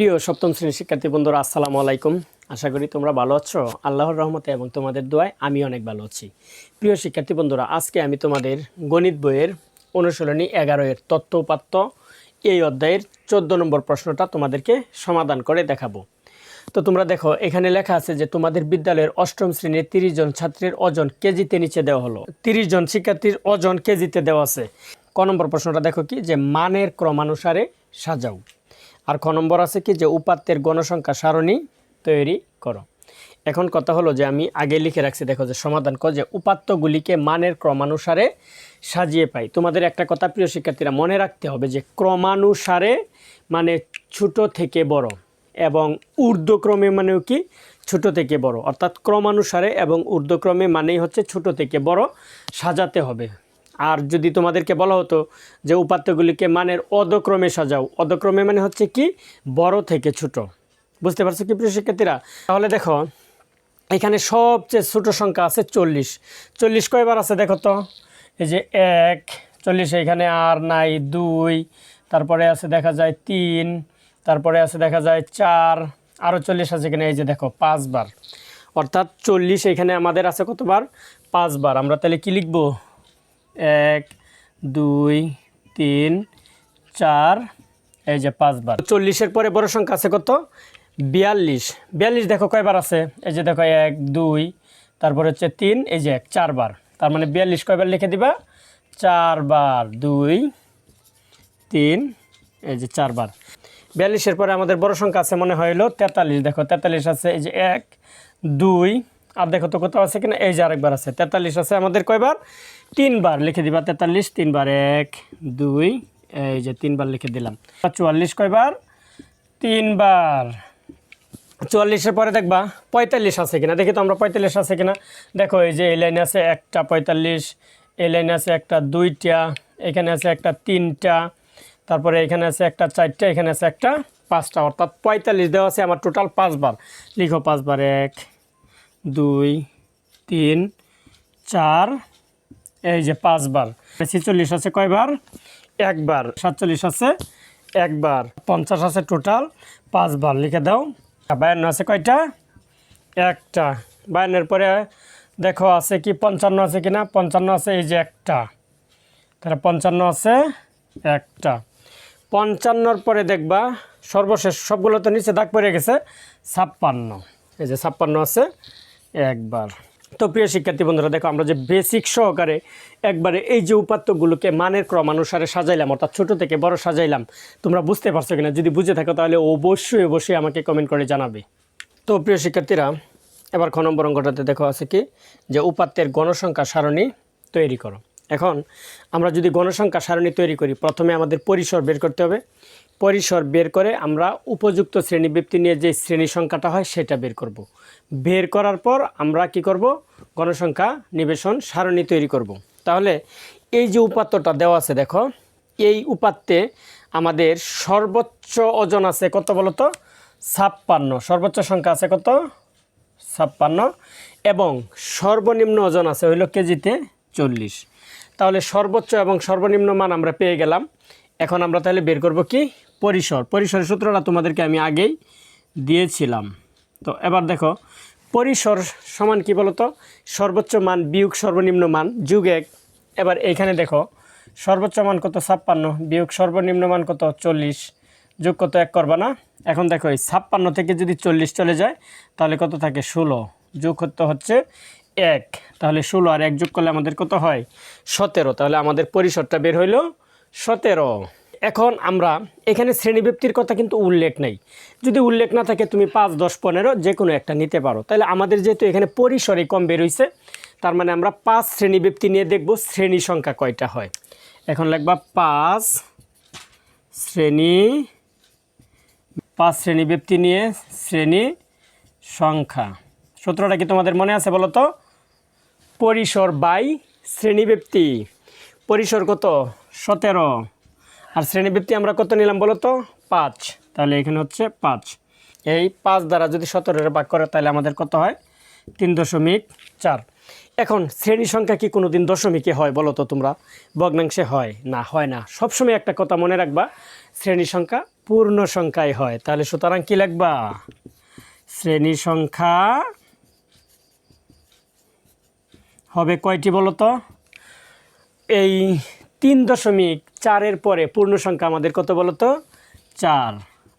প্রিয় সপ্তম শ্রেণির শিক্ষার্থী বন্ধুরা, আসসালামু আলাইকুম। আশা করি তোমরা ভালো আছো। আল্লাহর রহমতে এবং তোমাদের দোয়ায় আমি অনেক ভালো আছি। প্রিয় শিক্ষার্থী বন্ধুরা, আজকে আমি তোমাদের গণিত বইয়ের অনুশীলনী এগারো এর তত্ত্ব উপাত্ত এই অধ্যায়ের চোদ্দ নম্বর প্রশ্নটা তোমাদেরকে সমাধান করে দেখাবো। তো তোমরা দেখো, এখানে লেখা আছে যে তোমাদের বিদ্যালয়ের অষ্টম শ্রেণির তিরিশ জন ছাত্রের ওজন কেজিতে নিচে দেওয়া হলো। তিরিশ জন শিক্ষার্থীর ওজন কেজিতে দেওয়া আছে। ক নম্বর প্রশ্নটা দেখো কি? যে মানের ক্রমানুসারে সাজাও। আর খ নম্বর আছে কি যে উপাত্তের গণসংখ্যা সারণী তৈরি করো। এখন কথা হলো যে আমি আগে লিখে রাখছি, দেখো যে সমাধান কর যে উপাত্তগুলিকে মানের ক্রমানুসারে সাজিয়ে পাই। তোমাদের একটা কথা প্রিয় শিক্ষার্থীরা, মনে রাখতে হবে যে ক্রমানুসারে মানে ছোট থেকে বড় এবং ঊর্ধ্বক্রমে মানেও কি ছোট থেকে বড়। অর্থাৎ ক্রমানুসারে এবং ঊর্ধ্বক্রমে মানেই হচ্ছে ছোট থেকে বড় সাজাতে হবে। আর যদি তোমাদেরকে বলা হতো যে উপাত্তগুলিকে মানের অধক্রমে সাজাও, অধক্রমে মানে হচ্ছে কি? বড় থেকে ছোট। বুঝতে পারছ কি প্রিয় শিক্ষার্থীরা? তাহলে দেখো, এখানে সবচেয়ে ছোট সংখ্যা আছে চল্লিশ। চল্লিশ কয়বার আছে দেখো তো? এই যে এক, চল্লিশ এখানে আর নাই দুই, তারপরে আছে দেখা যায় তিন, তারপরে আছে দেখা যায় চার আরও চল্লিশ আছে এখানে এই যে দেখো, পাঁচবার। অর্থাৎ চল্লিশ এখানে আমাদের আছে কতবার? পাঁচবার। আমরা তাহলে কি লিখব? এক, দুই, তিন, চার, এই যে পাঁচবার। চল্লিশের পরে বড় সংখ্যা আছে কত? বিয়াল্লিশ। বিয়াল্লিশ দেখো কয়বার আছে? এই যে দেখো এক, দুই, তারপরে হচ্ছে তিন, এই যে এক, চারবার। তার মানে বিয়াল্লিশ কয়বার লিখে দিবা? চারবার। দুই, তিন, এই যে চারবার। বিয়াল্লিশের পরে আমাদের বড় সংখ্যা আছে মনে হইল তেতাল্লিশ। দেখো তেতাল্লিশ আছে, এই যে এক, দুই আর দেখো তো কোথাও আছে কিনা? এই যে আরেকবার আছে। তেতাল্লিশ আছে আমাদের কয়বার? তিনবার লিখে দিবা। তেতাল্লিশ, তিনবার এক, দুই, এই যে তিনবার লিখে দিলাম। চুয়াল্লিশ কয়বার? তিনবার। চুয়াল্লিশের পরে দেখবা পঁয়তাল্লিশ আছে কিনা? দেখি তো আমরা পঁয়তাল্লিশ আছে কিনা। দেখো এই যে এই লাইনে আছে একটা পঁয়তাল্লিশ, এই লাইনে আছে একটা দুইটা, এখানে আছে একটা তিনটা, তারপরে এখানে আছে একটা চারটা, এখানে আছে একটা পাঁচটা। অর্থাৎ পঁয়তাল্লিশ দেওয়া আছে আমার টোটাল পাঁচবার। লিখো পাঁচবার, এক দুই, তিন, চার, এই যে পাঁচবার ছেচল্লিশ আছে কয়বার একবার সাতচল্লিশ আছে একবার পঞ্চাশ আছে টোটাল পাঁচবার লিখে দাও। বায়ান্ন আছে কয়টা? একটা। বায়ান্নের পরে দেখো আছে কি পঞ্চান্ন আছে কিনা? পঞ্চান্ন আছে এই যে একটা। তাহলে পঞ্চান্ন আছে একটা। পঞ্চান্নর পরে দেখবা সর্বশেষ সবগুলো তো নিচে দাগ পড়ে গেছে, ছাপ্পান্ন। এই যে ছাপ্পান্ন আছে। একবার। তো প্রিয় শিক্ষার্থী বন্ধুরা, দেখো আমরা যে বেসিক সহকারে একবারে এই যে উপাত্তগুলোকে মানের ক্রমানুসারে সাজাইলাম, অর্থাৎ ছোট থেকে বড় সাজাইলাম, তোমরা বুঝতে পারছ কিনা? যদি বুঝে থাকো তাহলে অবশ্যই অবশ্যই আমাকে কমেন্ট করে জানাবে। তো প্রিয় শিক্ষার্থীরা, এবার খ অঙ্কটাতে দেখো আছে কি? যে উপাত্তের গণসংখ্যা সারণী তৈরি করো। এখন আমরা যদি গণসংখ্যা সারণী তৈরি করি, প্রথমে আমাদের পরিসর বের করতে হবে। পরিসর বের করে আমরা উপযুক্ত শ্রেণীবৃত্তি নিয়ে যে শ্রেণি সংখ্যাটা হয় সেটা বের করব। বের করার পর আমরা কি করব? গণসংখ্যা নিবেশন সারণী তৈরি করব। তাহলে এই যে উপাত্তটা দেওয়া আছে, দেখো, এই উপাত্তে আমাদের সর্বোচ্চ ওজন আছে কত বলতো ছাপ্পান্ন। সর্বোচ্চ সংখ্যা আছে কত? ছাপ্পান্ন। এবং সর্বনিম্ন ওজন আছে হইল কেজিতে চল্লিশ। তাহলে সর্বোচ্চ এবং সর্বনিম্ন মান আমরা পেয়ে গেলাম। এখন আমরা তাহলে বের করব কি? পরিসর। পরিসরের সূত্রটা তোমাদেরকে আমি আগেই দিয়েছিলাম। তো এবার দেখো, পরিসর সমান কি বলতো? সর্বোচ্চ মান বিয়োগ সর্বনিম্ন মান যুগ এক। এবার এইখানে দেখো, সর্বোচ্চ মান কত? ছাপ্পান্ন। বিয়োগ সর্বনিম্ন মান কত? চল্লিশ। যোগ কত? এক করবা না? এখন দেখো, এই ছাপ্পান্ন থেকে যদি চল্লিশ চলে যায়, তাহলে কত থাকে? ষোলো। যোগ করতে হচ্ছে এক। তাহলে ষোলো আর এক যোগ করলে আমাদের কত হয়? সতেরো। তাহলে আমাদের পরিসরটা বের হইল সতেরো। এখন আমরা এখানে শ্রেণীব্যক্তির কথা কিন্তু উল্লেখ নেই। যদি উল্লেখ না থাকে তুমি পাঁচ, দশ, পনেরো যে কোনো একটা নিতে পারো। তাহলে আমাদের যেহেতু এখানে পরিসরে কম বেরোইছে তার মানে আমরা পাঁচ শ্রেণীব্যক্তি নিয়ে দেখব শ্রেণি সংখ্যা কয়টা হয়। এখন লিখবা পাঁচ শ্রেণি পাঁচ শ্রেণি ব্যক্তি নিয়ে শ্রেণি সংখ্যা। সূত্রটা কি তোমাদের মনে আছে বলো তো? পরিসর বাই শ্রেণীব্যক্তি পরিসর কত? সতেরো। আর শ্রেণীব্যক্তি আমরা কত নিলাম বলো তো? পাঁচ। তাহলে এখানে হচ্ছে পাঁচ। এই পাঁচ দ্বারা যদি সতেরোরে ভাগ করে, তাহলে আমাদের কত হয়? তিন দশমিক চার। এখন শ্রেণি সংখ্যা কি কোনো দিন দশমিকে হয় বলো তো তোমরা? ভগ্নাংশে হয় না হয় না। সবসময় একটা কথা মনে রাখবা, শ্রেণি সংখ্যা পূর্ণ সংখ্যায় হয়। তাহলে সুতরাং কি লিখবা শ্রেণি সংখ্যা হবে কয়টি বলো তো? এই তিন দশমিক চারের পরে পূর্ণ সংখ্যা আমাদের কত বলো তো চার।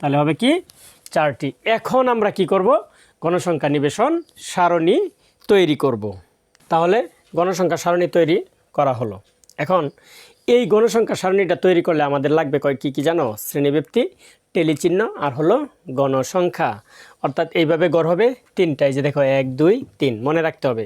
তাহলে হবে কি? চারটি। এখন আমরা কি করব? গণসংখ্যা নিবেশন সারণী তৈরি করব। তাহলে গণসংখ্যা সারণী তৈরি করা হলো। এখন এই গণসংখ্যা সারণীটা তৈরি করলে আমাদের লাগবে কয় কী কী জানো? শ্রেণীব্যক্তি টেলিচিহ্ন আর হলো গণসংখ্যা। অর্থাৎ এইভাবে গড় হবে তিনটাই যে দেখো, এক, দুই, তিন। মনে রাখতে হবে।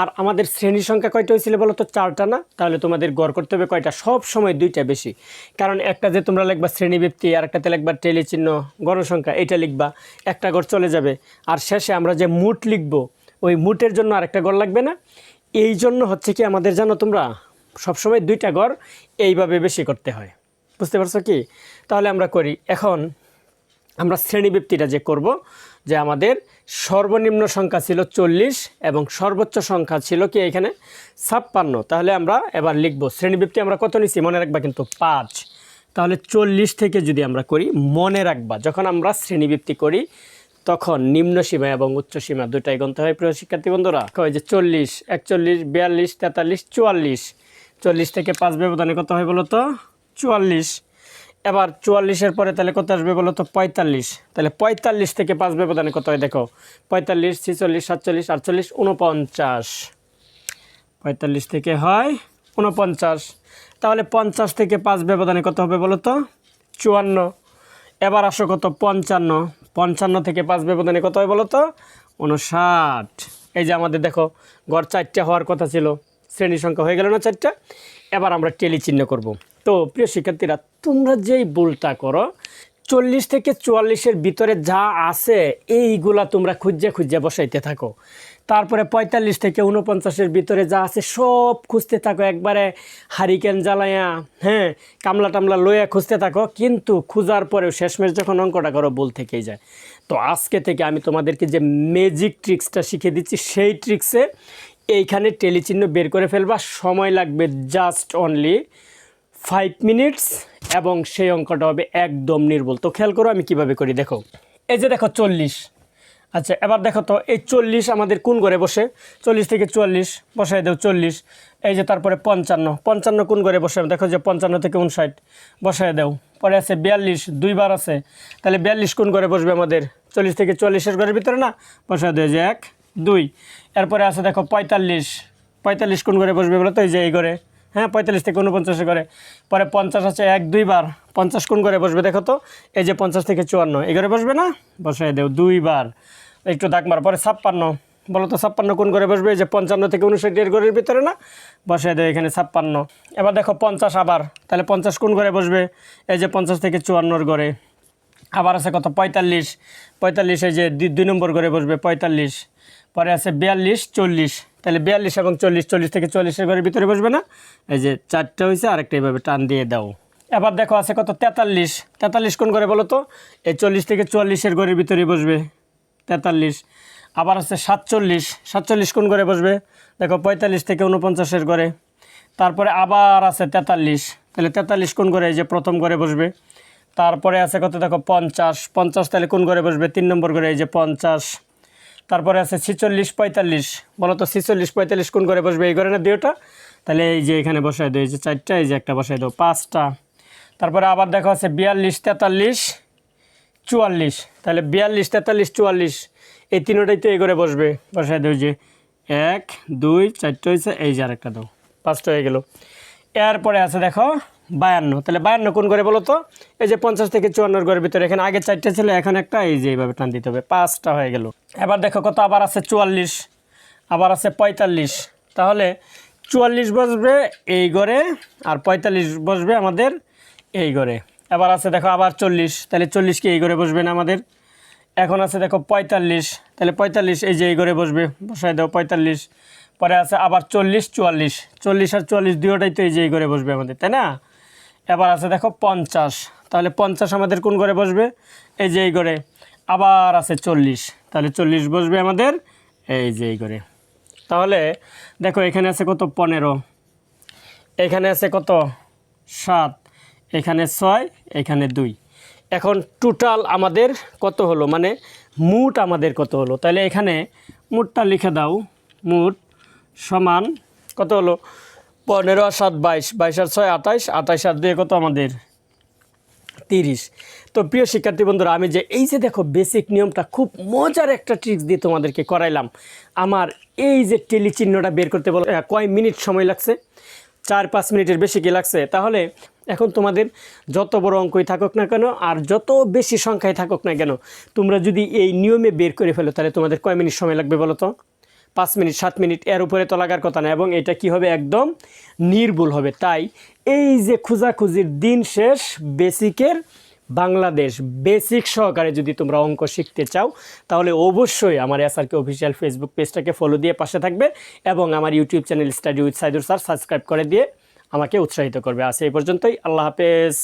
আর আমাদের শ্রেণি সংখ্যা কয়টা হয়েছিল বলো তো? চারটা না? তাহলে তোমাদের গড় করতে হবে কয়টা? সব সময় দুইটা বেশি। কারণ একটা যে তোমরা লিখবা শ্রেণীব্যক্তি আর একটাতে লিখবা টেলিচিহ্ন গণসংখ্যা এটা লিখবা, একটা গড় চলে যাবে। আর শেষে আমরা যে মুট লিখব, ওই মুটের জন্য আরেকটা গড় লাগবে না? এই জন্য হচ্ছে কি আমাদের জানো তোমরা? সবসময় দুইটা গড় এইভাবে বেশি করতে হয়। বুঝতে পারছ কি? তাহলে আমরা করি, এখন আমরা শ্রেণীব্যক্তিটা যে করব, যে আমাদের সর্বনিম্ন সংখ্যা ছিল চল্লিশ এবং সর্বোচ্চ সংখ্যা ছিল কি এখানে? ছাপ্পান্ন। তাহলে আমরা এবার লিখব শ্রেণীব্যক্তি আমরা কত নিছি? মনে রাখবা কিন্তু পাঁচ। তাহলে চল্লিশ থেকে যদি আমরা করি, মনে রাখবা, যখন আমরা শ্রেণীবৃত্তি করি, তখন নিম্ন সীমা এবং উচ্চ সীমা দুটাই গণতে হয়, প্রিয় শিক্ষার্থী বন্ধুরা। কয় যে চল্লিশ, একচল্লিশ, বিয়াল্লিশ, তেতাল্লিশ, চুয়াল্লিশ। চল্লিশ থেকে পাঁচ ব্যবধানে কত হয় বলো তো? চুয়াল্লিশ। এবার চুয়াল্লিশের পরে তাহলে কত আসবে বলো তো? পঁয়তাল্লিশ। তাহলে পঁয়তাল্লিশ থেকে পাঁচ ব্যবধানে কত হয় দেখো? পঁয়তাল্লিশ, ছিচল্লিশ, সাতচল্লিশ, আটচল্লিশ উনপঞ্চাশ পঁয়তাল্লিশ থেকে হয় উনপঞ্চাশ তাহলে পঞ্চাশ থেকে পাঁচ ব্যবধানে কত হবে বলো তো? চুয়ান্ন। এবার আসো কত? পঞ্চান্ন। পঞ্চান্ন থেকে পাঁচ ব্যবধানে কত হয় বলো তো? উনষাট এই যে আমাদের দেখো, গড় চারটে হওয়ার কথা ছিল। শ্রেণি সংখ্যা হয়ে গেল না চারটা? এবার আমরা টেলি চিহ্ন করব। তো প্রিয় শিক্ষার্থীরা, তোমরা যেই ভুলটা করো, চল্লিশ থেকে চুয়াল্লিশের ভিতরে যা আছে, এইগুলা তোমরা খুঁজে খুঁজে বসাইতে থাকো। তারপরে পঁয়তাল্লিশ থেকে উনপঞ্চাশের ভিতরে যা আছে, সব খুঁজতে থাকো, একবারে হারিকেন জ্বালায়া হ্যাঁ কামলা টামলা লইয়া খুঁজতে থাকো, কিন্তু খুঁজার পরেও শেষমেশ যখন অঙ্কটা করো, ভুল থেকেই যায়। তো আজকে থেকে আমি তোমাদেরকে যে ম্যাজিক ট্রিক্সটা শিখিয়ে দিচ্ছি, সেই ট্রিক্সে এইখানে টেলিচিহ্ন বের করে ফেলবা, সময় লাগবে জাস্ট অনলি ফাইভ মিনিটস এবং সেই অঙ্কটা হবে একদম নির্বল। তো খেয়াল করো আমি কীভাবে করি, দেখো। এই যে দেখো চল্লিশ। আচ্ছা এবার দেখো তো, এই চল্লিশ আমাদের কোন করে বসে? চল্লিশ থেকে চুয়াল্লিশ, বসাই দেও চল্লিশ। এই যে তারপরে পঞ্চান্ন। পঞ্চান্ন কোন করে বসে? দেখো যে পঞ্চান্ন থেকে উনষাট। বসাই দেও। পরে আছে বিয়াল্লিশ দুইবার আছে। তাহলে বিয়াল্লিশ কোন করে বসবে আমাদের? চল্লিশ থেকে চুয়াল্লিশের ঘরের ভিতরে না? বসাই দেয় যে এক, দুই। এরপরে আছে দেখো পঁয়তাল্লিশ। পঁয়তাল্লিশ কোন করে বসবে বলো তো? এই যে এই ঘরে। হ্যাঁ পঁয়তাল্লিশ থেকে উনপঞ্চাশে করে। পরে পঞ্চাশ আছে এক দুইবার পঞ্চাশ কোন করে বসবে, দেখো তো। এই যে পঞ্চাশ থেকে চুয়ান্ন, এই ঘরে বসবে না? বসাই দেও দুইবার একটু দাগ মার, পরে ছাপ্পান্ন। বলো তো, ছাপ্পান্ন কোন করে বসবে, এই যে পঞ্চান্ন থেকে উনষাট এর ঘরের ভিতরে না? বসাই দেয় এখানে ছাপ্পান্ন। এবার দেখো, পঞ্চাশ আবার। তাহলে পঞ্চাশ কোন করে বসবে, এই যে পঞ্চাশ থেকে চুয়ান্নর ঘরে। আবার আছে কত? পঁয়তাল্লিশ। পঁয়তাল্লিশ যে দুই- নম্বর করে বসবে, পঁয়তাল্লিশ। পরে আছে বিয়াল্লিশ, চল্লিশ। তাহলে বিয়াল্লিশ এবং চল্লিশ চল্লিশ থেকে চল্লিশের ঘরের ভিতরে বসবে না? এই যে চারটা হয়েছে আরেকটা এইভাবে টান দিয়ে দাও। এবার দেখো আছে কত? তেতাল্লিশ। তেতাল্লিশ কোন করে বলো তো? এই চল্লিশ থেকে চুয়াল্লিশের ঘরের ভিতরে বসবে। তেতাল্লিশ। আবার আছে সাতচল্লিশ। সাতচল্লিশ কোন ঘরে বসবে? দেখো পঁয়তাল্লিশ থেকে উনপঞ্চাশের ঘরে। তারপরে আবার আছে তেতাল্লিশ। তাহলে তেতাল্লিশ কোন করে এই যে প্রথম ঘরে বসবে। তারপরে আছে কত? দেখো পঞ্চাশ। পঞ্চাশ তাহলে কোন ঘরে বসবে? তিন নম্বর ঘরে। এই যে পঞ্চাশ। তারপরে আছে ছিচল্লিশ পঁয়তাল্লিশ। বলো তো ছিচল্লিশ পঁয়তাল্লিশ কোন করে বসবে? এই ঘরে না দুইটা? তাহলে এই যে এখানে বসাই দেয় এই যে চারটা, এই যে একটা বসাই দাও পাঁচটা। তারপরে আবার দেখো আছে বিয়াল্লিশ, তেতাল্লিশ, চুয়াল্লিশ। তাহলে বিয়াল্লিশ, তেতাল্লিশ, চুয়াল্লিশ, এই তিনোটাই তো এই করে বসবে। বসাই দেও যে এক, দুই, চারটে হয়েছে এই যে আরেকটা দাও। পাঁচটা হয়ে গেল। এরপরে আছে দেখো বায়ান্ন। তাহলে বায়ান্ন কোন করে বলো তো? এই যে পঞ্চাশ থেকে চুয়ান্নর ঘরের ভিতরে। এখানে আগে চারটে ছিল, এখন একটা এই যে এইভাবে টান দিতে হবে। পাঁচটা হয়ে গেল। এবার দেখো কত, আবার আছে চুয়াল্লিশ, আবার আছে পঁয়তাল্লিশ। তাহলে চুয়াল্লিশ বসবে এই ঘরে আর পঁয়তাল্লিশ বসবে আমাদের এই ঘরে। এবার আছে দেখো আবার চল্লিশ। তাহলে চল্লিশ কি এই ঘরে বসবে না আমাদের? এখন আছে দেখো পঁয়তাল্লিশ। তাহলে পঁয়তাল্লিশ এই যে এই ঘরে বসবে। বসাই দাও পঁয়তাল্লিশ। পরে আছে আবার চল্লিশ, চুয়াল্লিশ। চল্লিশ আর চুয়াল্লিশ দুটোটাই তো এই যে এই ঘরে বসবে আমাদের, তাই না? এবার আছে দেখো পঞ্চাশ। তাহলে পঞ্চাশ আমাদের কোন ঘরে বসবে? এই যে এই ঘরে। আবার আছে চল্লিশ। তাহলে চল্লিশ বসবে আমাদের এই যে এই ঘরে। তাহলে দেখো এখানে আছে কত? পনেরো। এখানে আছে কত? সাত। এখানে ছয়, এখানে দুই। এখন টোটাল আমাদের কত হলো? মানে মুট আমাদের কত হলো? তাহলে এখানে মুটটা লিখে দাও। মুট সমান কত হলো? পনেরো আর সাত বাইশ বাইশ আর ছয় আঠাইশ আঠাইশ আর দুয়ে কত আমাদের? তিরিশ। তো প্রিয় শিক্ষার্থী বন্ধুরা, আমি যে এই যে দেখো বেসিক নিয়মটা খুব মজার একটা ট্রিক্স দিয়ে তোমাদেরকে করাইলাম। আমার এই যে টেলি চিহ্নটা বের করতে বলো কয় মিনিট সময় লাগছে? চার পাঁচ মিনিটের বেশি কি লাগছে? তাহলে এখন তোমাদের যত বড় অঙ্কই থাকুক না কেন, আর যত বেশি সংখ্যায় থাকুক না কেন, তোমরা যদি এই নিয়মে বের করে ফেলো, তাহলে তোমাদের কয় মিনিট সময় লাগবে বলো তো? পাঁচ মিনিট, সাত মিনিট, এর উপরে তো লাগার কথা না, এবং এটা কি হবে একদম নির্ভুল হবে। তাই এই যে খোঁজাখুঁজির দিন শেষ, বেসিকের বাংলাদেশ, বেসিক সহকারে যদি তোমরা অঙ্ক শিখতে চাও, তাহলে অবশ্যই আমার এসআরকে অফিসিয়াল ফেসবুক পেজটাকে ফলো দিয়ে পাশে থাকবে, এবং আমার YouTube channel study with Saidur sir subscribe করে দিয়ে আমাকে উৎসাহিত করবে। আজ এই পর্যন্তই, আল্লাহ হাফেজ।